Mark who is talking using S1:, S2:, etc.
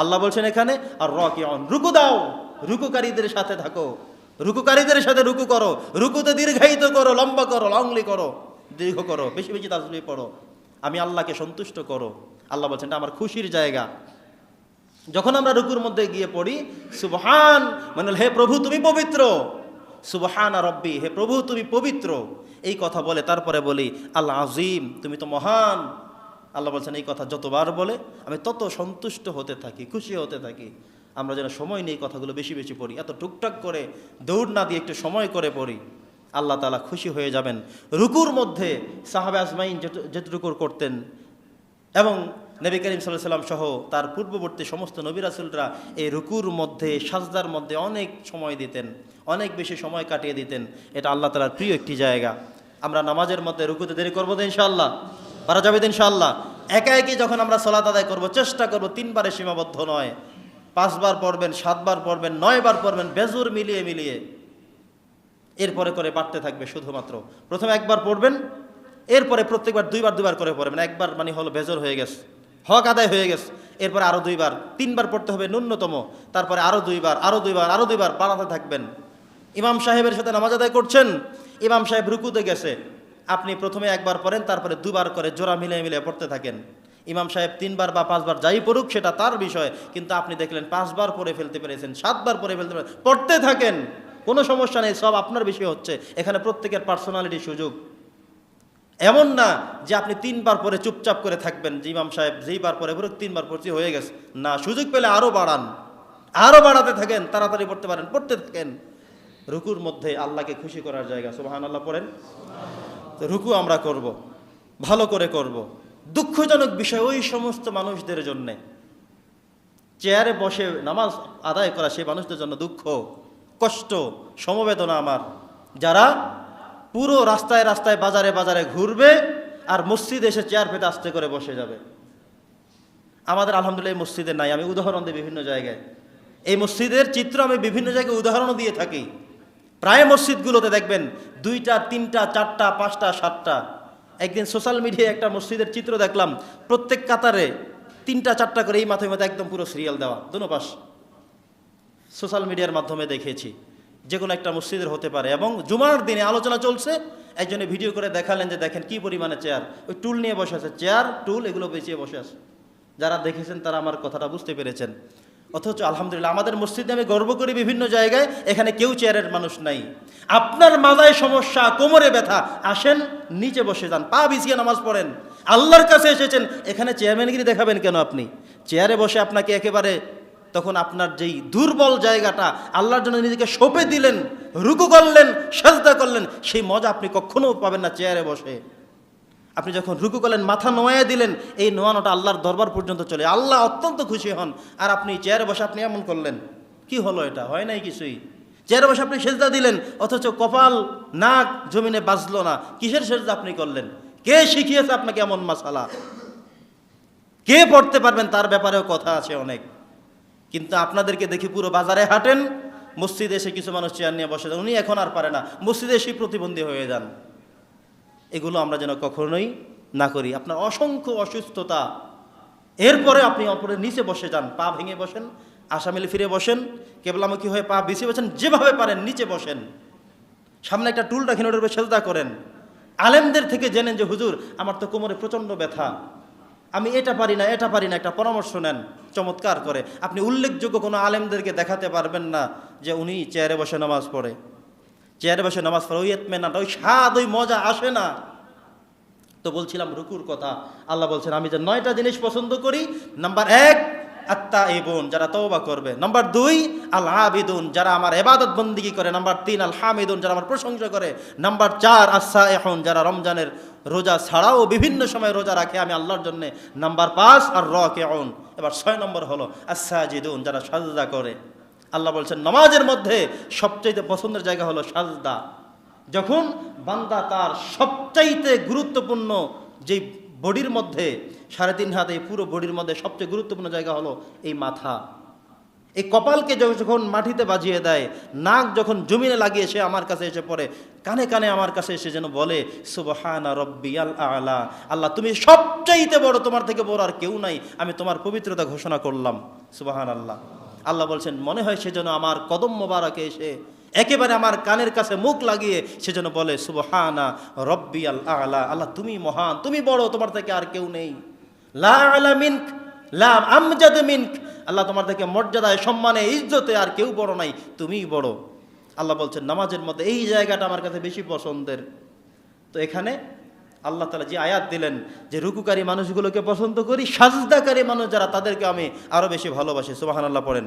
S1: আল্লাহ বলছেন এখানে, আর Rocky on রুকু দাও, রুকুকারীদের সাথে থাকো, রুকুকারীদের সাথে রুকু করো, রুকুতে দীর্ঘায়িত করো, লম্বা করো, লংলি করো, দীর্ঘ করো, বেশি বেশি তাজবি পড়ো, আমি আল্লাহকে সন্তুষ্ট করো। আল্লাহ বলছেন, এটা আমার খুশির জায়গা। যখন আমরা রুকুর মধ্যে গিয়ে পড়ি, সুবহান মানে হে প্রভু, তুমি পবিত্র। সুবহান রব্বি, হে প্রভু, তুমি পবিত্র। এই কথা বলে, তারপরে বলি আল্লাহ আজিম তুমি তো মহান। আল্লাহ বলছেন, এই কথা যতবার বলে, আমি তত সন্তুষ্ট হতে থাকি, খুশি হতে থাকি। আমরা যেন সময় নেই কথাগুলো বেশি বেশি পড়ি, এত টুকটাক করে দৌড় না দিয়ে একটু সময় করে পড়ি, আল্লাহ তালা খুশি হয়ে যাবেন। রুকুর মধ্যে সাহাবে আজমাইন যেটু, যেটুকুর করতেন এবং নবী করিম সাল্লাহ সাল্লাম সহ তার পূর্ববর্তী সমস্ত নবী রাসুলরা এই রুকুর মধ্যে, সাজদার মধ্যে অনেক সময় দিতেন, অনেক বেশি সময় কাটিয়ে দিতেন। এটা আল্লাহ তালার প্রিয় একটি জায়গা। আমরা নামাজের মধ্যে রুকুতে দেরি করব তো ইনশাআল্লাহ। পারা যাবে ইনশাআল্লাহ। একা একই যখন আমরা সলাত আদায় করব, চেষ্টা করব, তিনবারে সীমাবদ্ধ নয়। পাঁচবার পড়বেন, সাতবার পড়বেন, নয়বার পড়বেন, বেজুর মিলিয়ে মিলিয়ে। এরপরে করে বাড়তে থাকবে শুধুমাত্র। প্রথমে একবার পড়বেন, এরপরে প্রত্যেকবার দুইবার দুইবার করে পড়বেন। একবার মানে হলো বেজর হয়ে গেছে। হক আদায় হয়ে গেছে। এরপরে আরও দুইবার। তিনবার পড়তে হবে ন্যূনতম। তারপরে আরও দুইবার আরও দুইবার আরও দুইবার বাড়াতে থাকবেন। ইমাম সাহেবের সাথে নামাজ আদায় করছেন। ইমাম সাহেব রুকুতে গেছে। আপনি প্রথমে একবার পড়েন, তারপরে দুবার করে জোড়া মিলিয়ে মিলিয়ে পড়তে থাকেন। ইমাম সাহেব তিনবার বা পাঁচবার যাই পড়ুক, সেটা তার বিষয়, কিন্তু আপনি দেখলেন পাঁচবার পড়ে ফেলতে পেরেছেন, সাতবার পড়ে ফেলতে পেরেছেন, পড়তে থাকেন। কোনো সমস্যা নেই, সব আপনার বিষয় হচ্ছে। এখানে প্রত্যেকের পার্সোনালিটি সুযোগ। এমন না যে আপনি তিনবার পরে চুপচাপ করে থাকবেন, যে ইমাম সাহেব যেইবার পরে পড়ুক, তিনবার পড়ছি, হয়ে গেছে। না, সুযোগ পেলে আরও বাড়ান। আরও বাড়াতে থাকেন, তাড়াতাড়ি পড়তে পারেন, পড়তে থাকেন। রুকুর মধ্যে আল্লাহকে খুশি করার জায়গা সুবাহান আল্লাহ পড়েন। রুকু আমরা করব, ভালো করে করব। দুঃখজনক বিষয় ওই সমস্ত মানুষদের জন্যে। চেয়ারে বসে নামাজ আদায় করা সেই মানুষদের জন্য দুঃখ, কষ্ট, সমবেদনা আমার। যারা পুরো রাস্তায় রাস্তায় বাজারে বাজারে ঘুরবে আর মসজিদে এসে চেয়ার পেতে আস্তে করে বসে যাবে। আমাদের আলহামদুলিল্লাহ মসজিদে নাই। আমি উদাহরণ দিই বিভিন্ন জায়গায়। এই মসজিদের চিত্র আমি বিভিন্ন জায়গায় উদাহরণও দিয়ে থাকি। প্রায় মসজিদগুলোতে দেখবেন দুইটা, তিনটা, চারটা, পাঁচটা, সাতটা। একদিন সোশ্যাল মিডিয়ায় একটা মসজিদের চিত্র দেখলাম, প্রত্যেক কাতারে তিনটা, চারটা করে এই মাথায় মধ্যে একদম পুরো সিরিয়াল দেওয়া। দুনো পাশ। সোশ্যাল মিডিয়ার মাধ্যমে দেখেছি যে কোনো একটা মসজিদের হতে পারে। এবং জুমার দিনে আলোচনা চলছে, একজনে ভিডিও করে দেখালেন যে দেখেন কি পরিমাণে চেয়ার ওই টুল নিয়ে বসে আছে। চেয়ার টুল এগুলো বেঁচিয়ে বসে আছে। যারা দেখেছেন তারা আমার কথাটা বুঝতে পেরেছেন। অথচ আলহামদুলিল্লাহ আমাদের মসজিদে আমি গর্ব করি বিভিন্ন জায়গায়, এখানে কেউ চেয়ারের মানুষ নাই। আপনার মাজায় সমস্যা, কোমরে ব্যথা, আসেন, নিচে বসে যান, পা বিছিয়ে নামাজ পড়েন। আল্লাহর কাছে এসেছেন, এখানে চেয়ারম্যানগিরি দেখাবেন কেন আপনি? চেয়ারে বসে আপনাকে একেবারে তখন আপনার যেই দুর্বল জায়গাটা, আল্লাহর জন্য নিজেকে সঁপে দিলেন, রুকু করলেন, সাজদা করলেন, সেই মজা আপনি কখনো পাবেন না চেয়ারে বসে। আপনি যখন রুকু করলেন, মাথা নোয়া দিলেন, এই নোয়ানোটা আল্লাহর দরবার পর্যন্ত চলে। আল্লাহ অত্যন্ত খুশি হন। আর আপনি চেয়ারে বসে আপনি এমন করলেন, কি হলো এটা? হয় নাই কিছুই। চেয়ারে বসে আপনি সেজদা দিলেন, অথচ কপাল, নাক, জমিনে বাজলো না। কিসের সেজদা আপনি করলেন? কে শিখিয়েছে আপনাকে এমন মাসালা? কে পড়তে পারবেন তার ব্যাপারেও কথা আছে অনেক। কিন্তু আপনাদেরকে দেখি পুরো বাজারে হাঁটেন, মসজিদে এসে কিছু মানুষ চেয়ার নিয়ে বসে যান। উনি এখন আর পারে না। মসজিদে এসেই প্রতিবন্ধী হয়ে যান। এগুলো আমরা যেন কখনোই না করি। আপনার অসংখ্য অসুস্থতা। এরপরে আপনি অপরের নিচে বসে যান, পা ভেঙে বসেন আসামিলে ফিরে বসেন কেবল কেবলামুখী হয়ে পা বিছিয়ে বসেন, যেভাবে পারেন নিচে বসেন। সামনে একটা টুল রাখেন, ওটার উপরে সেজদা করেন। আলেমদের থেকে জেনেন যে, হুজুর, আমার তো কোমরে প্রচণ্ড ব্যথা। আমি এটা পারি না, এটা পারি না, একটা পরামর্শ নেন, চমৎকার করে। আপনি উল্লেখযোগ্য কোনো আলেমদেরকে দেখাতে পারবেন না যে, উনি চেয়ারে বসে নামাজ পড়ে। চেয়ারে বসে নামাজ পড়ে, ওই এতমেনাটা ওই স্বাদ, ওই মজা আসে না। তো বলছিলাম, রুকুর কথা। আল্লাহ বলছেন, আমি যে নয়টা জিনিস পছন্দ করি, নাম্বার এক আত্মা বোন যারা তওবা করবে। নাম্বার দুই আল আবিদুন যারা আমার এবাদত বন্দিগি করে। নাম্বার তিন আল হামিদুন যারা আমার প্রশংসা করে। নাম্বার চার আসা এখন যারা রমজানের রোজা ছাড়াও বিভিন্ন সময় রোজা রাখে, আমি আল্লাহর জন্য। নাম্বার পাঁচ আর র কে এবার ছয় নম্বর হলো আসাজিদুন যারা সাজদা করে। আল্লাহ বলছেন, নামাজের মধ্যে সবচাইতে পছন্দের জায়গা হলো সাজদা। যখন বান্দা তার সবচাইতে গুরুত্বপূর্ণ যেই বডির মধ্যে, সাড়ে তিন হাত এই পুরো বডির মধ্যে সবচেয়ে গুরুত্বপূর্ণ জায়গা হলো এই মাথা। এই কপালকে যখন মাটিতে বাজিয়ে দেয়, নাক যখন জমিনে লাগিয়ে সে আমার কাছে এসে পড়ে, কানে কানে আমার কাছে এসে যেন বলে, সুবহানা রব্বিয়াল আলা। আল্লাহ, তুমি সবচাইতে বড় তোমার থেকে বড় আর কেউ নাই। আমি তোমার পবিত্রতা ঘোষণা করলাম। সুবাহান আল্লাহ আল্লাহ বলছেন, মনে হয় সে যেন আমার কদম মোবারকে এসে একেবারে আমার কানের কাছে মুখ লাগিয়ে সে যেন বলে, সুবহানা রব্বিয়াল আলা, আল্লাহ আল্লাহ তুমি মহান, তুমি বড়, তোমার থেকে আর কেউ নেই। লা আলা মিনক, আল্লাহ তোমার থেকে মর্যাদায়, সম্মানে, ইজ্জতে আর কেউ বড় নাই, তুমিই বড়। আল্লাহ বলছেন, নামাজের মধ্যে এই জায়গাটা আমার কাছে বেশি পছন্দের। তো এখানে আল্লাহ তালা যে আয়াত দিলেন যে রুকুকারী মানুষগুলোকে পছন্দ করি, সাজদাকারী মানুষ যারা, তাদেরকে আমি আরও বেশি ভালোবাসি। সুবাহান আল্লাহ পড়েন।